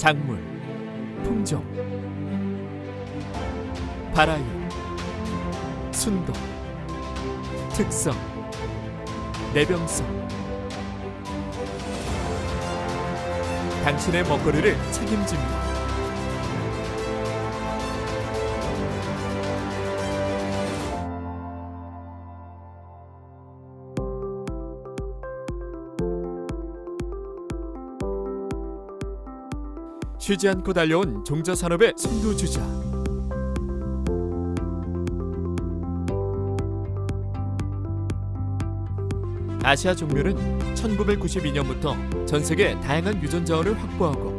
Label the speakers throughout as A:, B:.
A: 작물, 품종, 발아유, 순도, 특성, 내병성. 당신의 먹거리를 책임집니다. 쉬지 않고 달려온 종자 산업의 선두주자. 아시아 종묘는 1992년부터 전 세계 다양한 유전 자원을 확보하고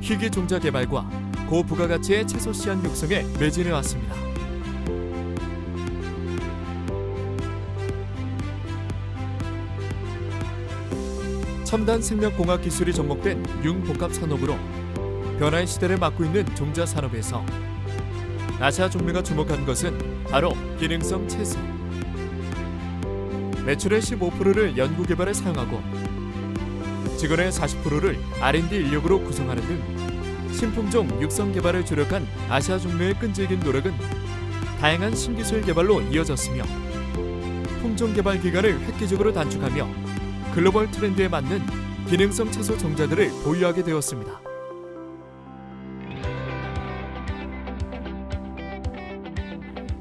A: 희귀 종자 개발과 고부가가치의 채소 씨앗 육성에 매진해 왔습니다. 첨단 생명공학 기술이 접목된 융복합 산업으로 변화의 시대를 맞고 있는 종자 산업에서 아시아 종묘가 주목한 것은 바로 기능성 채소. 매출의 15%를 연구 개발에 사용하고 직원의 40%를 R&D 인력으로 구성하는 등 신품종 육성 개발을 주력한 아시아 종묘의 끈질긴 노력은 다양한 신기술 개발로 이어졌으며 품종 개발 기간을 획기적으로 단축하며 글로벌 트렌드에 맞는 기능성 채소 종자들을 보유하게 되었습니다.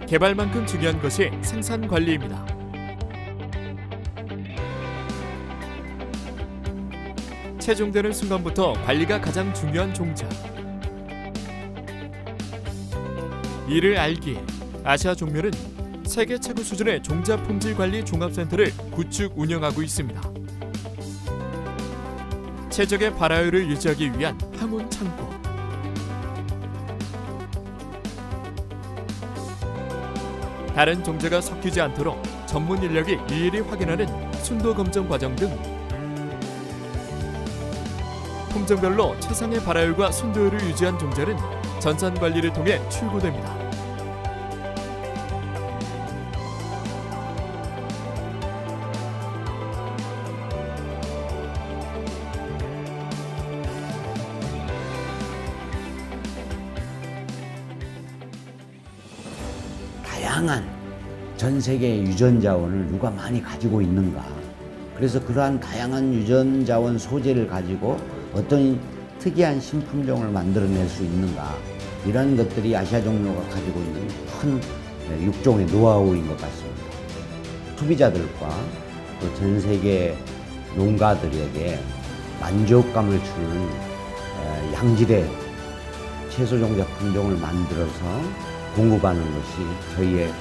A: 개발만큼 중요한 것이 생산 관리입니다. 채종되는 순간부터 관리가 가장 중요한 종자. 이를 알기에 아시아 종묘는 세계 최고 수준의 종자 품질 관리 종합센터를 구축 운영하고 있습니다. 최적의 발화율을 유지하기 위한 항운 창고. 다른 종자가 섞이지 않도록 전문 인력이 일일이 확인하는 순도 검정 과정 등 품종별로 최상의 발화율과 순도율을 유지한 종자는 전산 관리를 통해 출고됩니다.
B: 다양한 전 세계 유전 자원을 누가 많이 가지고 있는가. 그래서 그러한 다양한 유전 자원 소재를 가지고 어떤 특이한 신품종을 만들어낼 수 있는가. 이런 것들이 아시아 종묘가 가지고 있는 큰 육종의 노하우인 것 같습니다. 소비자들과 또 전 세계 농가들에게 만족감을 주는 에, 양질의 채소 종자 품종을 만들어서 공급하는 것이 저희의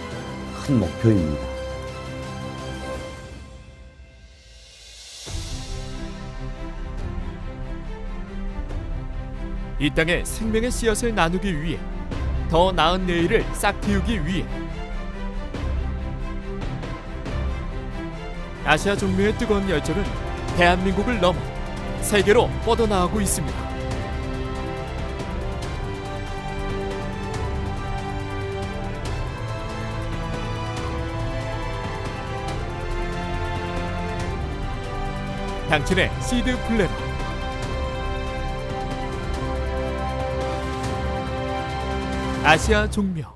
B: 큰 목표입니다.
A: 이 땅에 생명의 씨앗을 나누기 위해 더 나은 내일을 싹 틔우기 위해 아시아 종묘의 뜨거운 열정은 대한민국을 넘어 세계로 뻗어나가고 있습니다. 당신의 시드 플래너 아시아 종묘